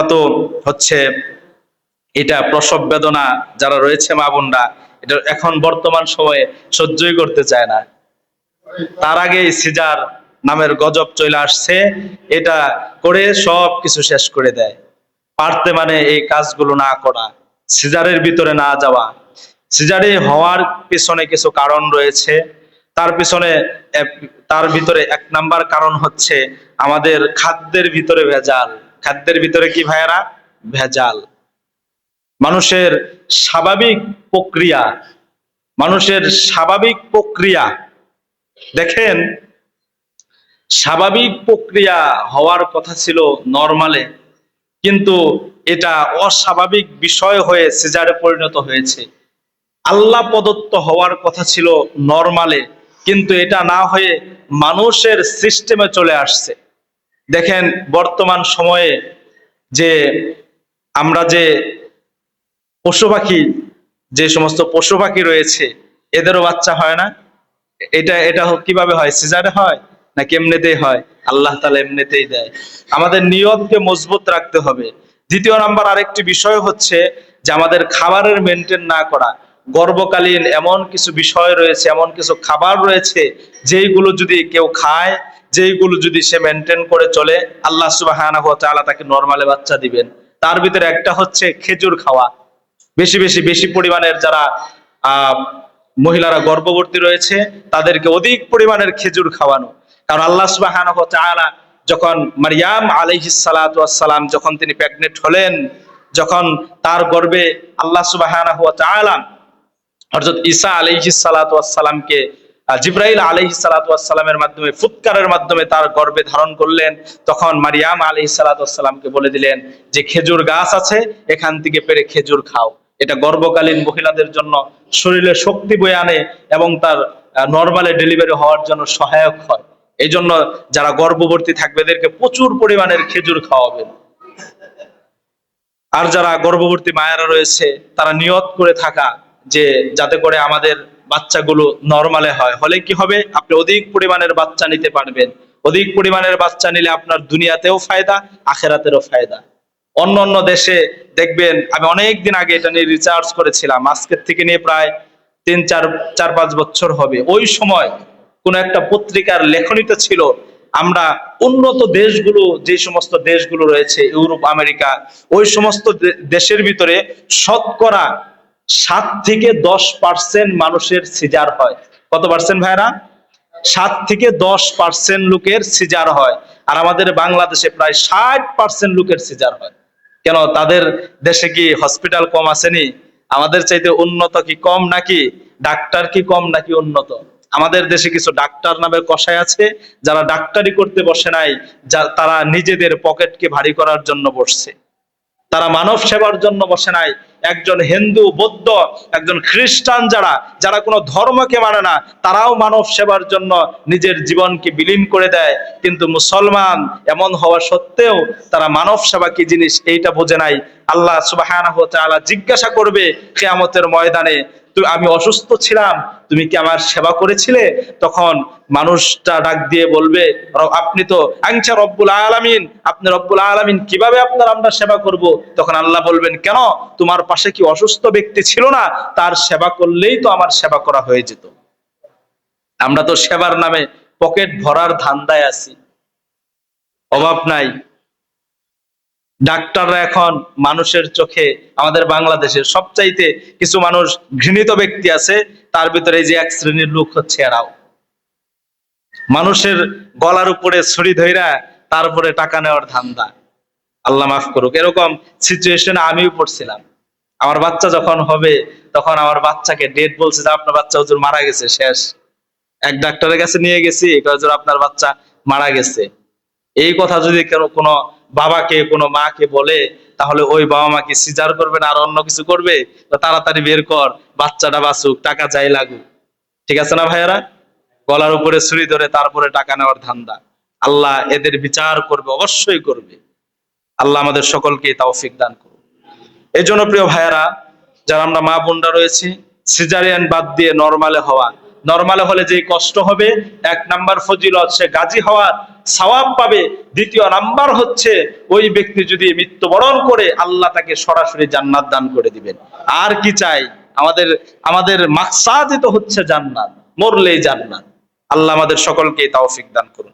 আমরা তো হচ্ছে এটা প্রসব বেদনা যারা রয়েছে মা বোনরা, এটা এখন বর্তমান সময়ে সহ্যই করতে চায় না। তার আগেই সিজার নামের গজব চলে আসছে, এটা করে সব কিছু শেষ করে দেয়। পারতে মানে এই কাজগুলো না করা, সিজারের ভিতরে না যাওয়া। সিজারে হওয়ার পিছনে কিছু কারণ রয়েছে। তার পিছনে তার ভিতরে এক নাম্বার কারণ হচ্ছে আমাদের খাদ্যের ভিতরে ভেজাল। খাদ্যের ভিতরে কি ভাইয়েরা? ভেজাল। মানুষের স্বাভাবিক প্রক্রিয়া, মানুষের স্বাভাবিক প্রক্রিয়া, দেখেন, স্বাভাবিক প্রক্রিয়া হওয়ার কথা ছিল নরমালে, কিন্তু এটা অস্বাভাবিক বিষয় হয়ে সিজারে পরিণত হয়েছে। আল্লাহ প্রদত্ত হওয়ার কথা ছিল নরমালে, কিন্তু এটা না হয়ে মানুষের সিস্টেমে চলে আসছে। দেখেন, বর্তমান সময়ে যে আমরা যে পশু পাখি, যে সমস্ত পশু পাখি রয়েছে, এদেরও বাচ্চা হয় না। এটা এটা কীভাবে হয়? সিজারে হয় না কেমনেতেই হয়? আল্লাহ তালা এমনিতেই দেয়। আমাদের নিয়তকে মজবুত রাখতে হবে। দ্বিতীয় নাম্বার আরেকটি বিষয় হচ্ছে যে আমাদের খাবারের মেনটেন না করা। গর্বকালীন এমন কিছু বিষয় রয়েছে, এমন কিছু খাবার রয়েছে, যেইগুলো যদি কেউ খায় যেইগুলো যদি সে মেনটেন করে চলে, আল্লাহ সুবাহ তাকে নর্মালে বাচ্চা দিবেন। তার ভিতরে একটা হচ্ছে খেজুর খাওয়া। বেশি বেশি বেশি পরিমাণের যারা মহিলারা গর্ভবতী রয়েছে, তাদেরকে অধিক পরিমাণের খেজুর খাওয়ানো। কারণ আল্লাহ তাআলা যখন মারিয়াম আলাইহিস সালাতু যখন তিনি প্রেগনেন্ট হলেন, যখন তার গর্বে আল্লাহ সুবহানাহু ওয়া তাআলা অর্থাৎ ঈসা আলাইহিস জিব্রাইল আলাইহিস সালাতু ওয়াস সালামের মাধ্যমে, ফুৎকারের মাধ্যমে তার গর্ভে ধারণ করলেন। তখন মারিয়াম আলাইহিস সালাতু ওয়াস সালামকে বলে দিলেন যে, খেজুর গাছ আছে, এখান থেকে পেরে খেজুর খাও। এটা গর্ভকালীন মহিলাদের জন্য শরীরে শক্তি বয়ে আনে এবং তার নর্মালে ডেলিভারি হওয়ার জন্য সহায়ক হয়। এই জন্য যারা গর্ভবতী থাকবে, এদেরকে প্রচুর পরিমাণের খেজুর খাওয়াবেন। আর যারা গর্ভবতী মায়েরা রয়েছে, তারা নিয়ত করে থাকা যে, যাতে করে আমাদের বাচ্চাগুলো নর্মালে হয়। হলে কি হবে? আপনি অধিক পরিমাণের বাচ্চা নিতে পারবেন। অধিক পরিমাণের বাচ্চা নিলে আপনার দুনিয়াতেও ফায়দা, আখেরাতেরও ফায়দা। অন্য অন্য দেশে দেখবেন, আমি অনেক দিন আগে এটা নিয়ে রিচার্জ করেছিলাম। আজকের থেকে নিয়ে প্রায় তিন, চার চার, পাঁচ বছর হবে। ওই সময় কোন একটা পত্রিকার লেখনীতে ছিল, আমরা উন্নত দেশগুলো, যে সমস্ত দেশগুলো রয়েছে, ইউরোপ, আমেরিকা, ওই সমস্ত দেশের ভিতরে শতকরা সাত থেকে দশ পার্সেন্ট মানুষের সিজার হয়। কত পার্সেন্ট ভাইরা সাত থেকে দশ পার্সেন্ট লোকের সিজার হয়। আর আমাদের বাংলাদেশে প্রায় ষাট পার্সেন্ট লোকের সিজার হয়। কেন? তাদের দেশে কি হসপিটাল কম আসেনি? আমাদের চাইতে উন্নত কি কম নাকি? ডাক্তার কি কম নাকি উন্নত? আমাদের দেশে কিছু ডাক্তার নামে কষাই আছে, যারা ডাক্তারি করতে বসে নাই তারা নিজেদের পকেটকে ভারী করার জন্য বসছে। তারা মানব সেবার জন্য বসে নাই। একজন হিন্দু, বৌদ্ধ, একজন খ্রিস্টান যারা যারা কোনো ধর্মকে মানে না, তারাও মানব সেবার জন্য নিজের জীবনকে বিলীন করে দেয়। কিন্তু মুসলমান এমন হওয়া সত্ত্বেও তারা মানব সেবা কি জিনিস এইটা বোঝে নাই। আল্লাহ ওয়া জিজ্ঞাসা করবে কিয়ামতের ময়দানে তুমি আমি অসুস্থ ছিলাম, তুমি কি আমার সেবা করেছিলে? তখন মানুষটা ডাক দিয়ে বলবে আপনি তো আংসা রব্বুল আলামিন, আপনি রব্বুল আলামিন কীভাবে আপনার আমরা সেবা করব? তখন আল্লাহ বলবেন, কেন? তোমার পাশে কি অসুস্থ ব্যক্তি ছিল না? তার সেবা করলেই তো আমার সেবা করা হয়ে যেত। আমরা তো সেবার নামে পকেট ভরার ধান্দায় আছি। অভাব নাই। ডাক্তাররা এখন মানুষের চোখে আমাদের বাংলাদেশের সবচাইতে কিছু মানুষ ঘৃণিত ব্যক্তি আছে, তার ভিতরে যে এক শ্রেণির লোক হচ্ছে এরাও। মানুষের গলার উপরে ছুরি ধইরা তারপরে টাকা নেওয়ার ধান্দা। আল্লাহ মাফ করুক, এরকম সিচুয়েশনে আমিও পড়ছিলাম। আমার বাচ্চা যখন হবে, তখন আমার বাচ্চাকে ডেট বলছে যে আপনার বাচ্চা হুজুর মারা গেছে, শেষ। এক ডাক্তারের কাছে নিয়ে গেছি হুজুর আপনার বাচ্চা মারা গেছে। এই কথা যদি কোনো বাবাকে, কোনো মাকে বলে, তাহলে ওই বাবা মা কি সিজার করবে না আর অন্য কিছু করবে? তো তাড়াতাড়ি বের কর, বাচ্চাটা বাঁচুক, টাকা যাই লাগুক। ঠিক আছে না ভাইয়ারা? গলার উপরে ছুরি ধরে তারপরে টাকা নেওয়ার ধান্দা। আল্লাহ এদের বিচার করবে, অবশ্যই করবে। আল্লাহ আমাদের সকলকে তৌফিক দান করুন। এই জন্য প্রিয় ভাইয়ারা, যারা আমরা মা বোনরা রয়েছি, সিজারিয়ান বাদ দিয়ে নর্মালে হওয়া। নর্মালে হলে যে কষ্ট হবে, এক নাম্বার ফজিলত, সে গাজী হওয়ার সওয়াব পাবে। দ্বিতীয় নাম্বার হচ্ছে, ওই ব্যক্তি যদি মৃত্যুবরণ করে, আল্লাহ তাকে সরাসরি জান্নাত দান করে দিবেন। আর কি চাই? আমাদের আমাদের মাকসাদই তো হচ্ছে জান্নাত, মরলেই জান্নাত। আল্লাহ আমাদের সকলকে তাওফিক দান করুন।